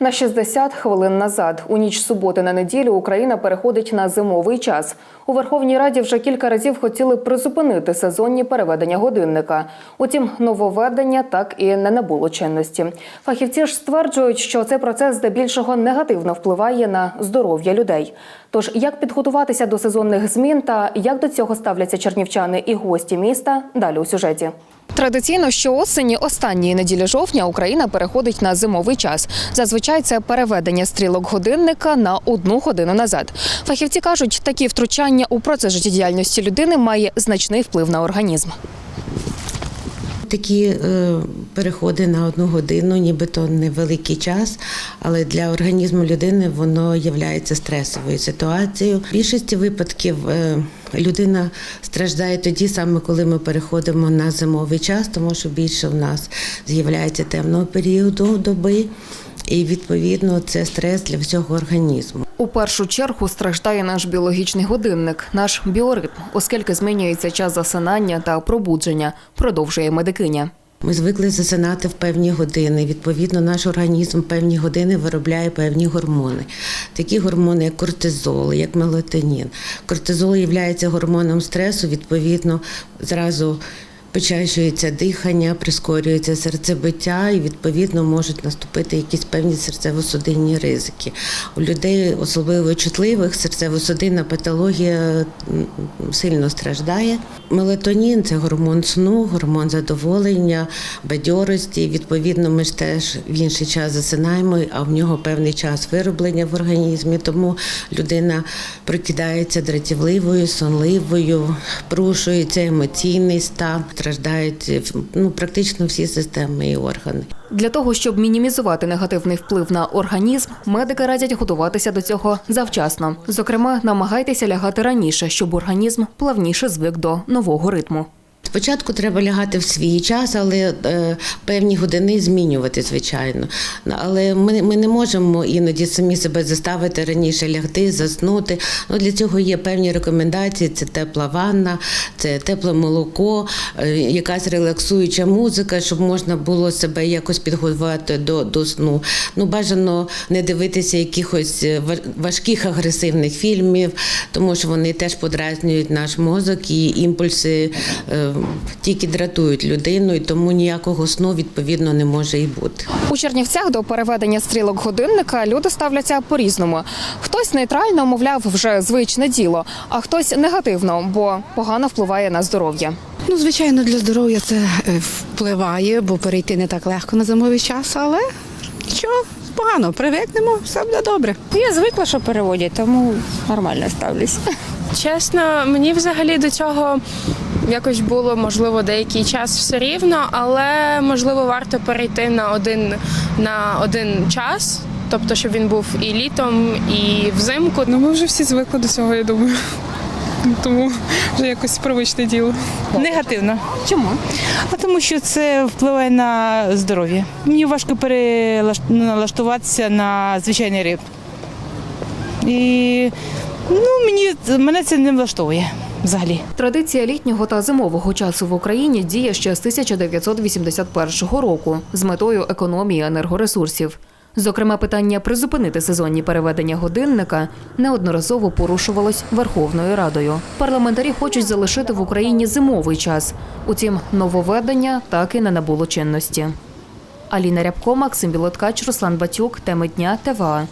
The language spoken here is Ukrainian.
На 60 хвилин назад, у ніч суботи на неділю, Україна переходить на зимовий час. У Верховній Раді вже кілька разів хотіли призупинити сезонні переведення годинника. Утім, нововведення так і не набуло чинності. Фахівці ж стверджують, що цей процес здебільшого негативно впливає на здоров'я людей. Тож як підготуватися до сезонних змін та як до цього ставляться чернівчани і гості міста? Далі у сюжеті. Традиційно щоосені останньої неділі жовтня Україна переходить на зимовий час. Зазвичай це переведення стрілок годинника на одну годину назад. Фахівці кажуть, такі втручання у процес життєдіяльності людини має значний вплив на організм. Такі е, переходи на одну годину, нібито невеликий час, але для організму людини воно є стресовою ситуацією. В більшості випадків е, людина страждає тоді саме, коли ми переходимо на зимовий час, тому що більше в нас з'являється темного періоду доби, і відповідно це стрес для всього організму. У першу чергу страждає наш біологічний годинник, наш біоритм, оскільки змінюється час засинання та пробудження, продовжує медикиня. Ми звикли засинати в певні години. Відповідно, наш організм в певні години виробляє певні гормони. Такі гормони, як кортизол, як мелатонін. Кортизол є гормоном стресу, відповідно, зразу почащується дихання, прискорюється серцебиття і відповідно можуть наступити якісь певні серцево-судинні ризики. У людей, особливо чутливих, серцево-судинна патологія сильно страждає. Мелатонін це гормон сну, гормон задоволення, бадьорості. Відповідно, ми ж теж в інший час засинаємо, а в нього певний час вироблення в організмі. Тому людина прокидається дратівливою, сонливою, порушується емоційний стан, страждають ну, практично всі системи і органи. Для того, щоб мінімізувати негативний вплив на організм, медики радять готуватися до цього завчасно. Зокрема, намагайтеся лягати раніше, щоб організм плавніше звик до нового ритму. Спочатку треба лягати в свій час, але е, певні години змінювати, звичайно. Але ми, ми не можемо іноді самі себе заставити раніше лягти, заснути. Ну, для цього є певні рекомендації: це тепла ванна, це тепле молоко, е, якась релаксуюча музика, щоб можна було себе якось підготувати до, до сну. Ну, бажано не дивитися якихось е, важких агресивних фільмів, тому що вони теж подразнюють наш мозок і імпульси е, тільки дратують людину, і тому ніякого сну відповідно не може і бути. У Чернівцях до переведення стрілок годинника люди ставляться по-різному. Хтось нейтрально, мовляв, вже звичне діло, а хтось негативно, бо погано впливає на здоров'я. Ну, звичайно, для здоров'я це е, впливає, бо перейти не так легко на зимовий час, але нічого, погано, привикнемо, все буде добре. Я звикла, що переводять, тому нормально ставлюсь. Чесно, мені взагалі до цього якось було можливо деякий час все рівно, але можливо варто перейти на один на один час, тобто щоб він був і літом, і взимку. Ну, ми вже всі звикли до цього, я думаю. Тому вже якось привичне діло. Негативно. Чому? А тому що це впливає на здоров'я. Мені важко перелаштуватися на звичайний ритм. І ну, мені, мене це не влаштовує взагалі. Традиція літнього та зимового часу в Україні діє ще з 1981 року з метою економії енергоресурсів. Зокрема, питання призупинити сезонні переведення годинника неодноразово порушувалось Верховною Радою. Парламентарі хочуть залишити в Україні зимовий час. Утім, нововведення так і не набуло чинності. Аліна Рябко, Максим Білоткач, Руслан Батюк. Теми дня ТВА.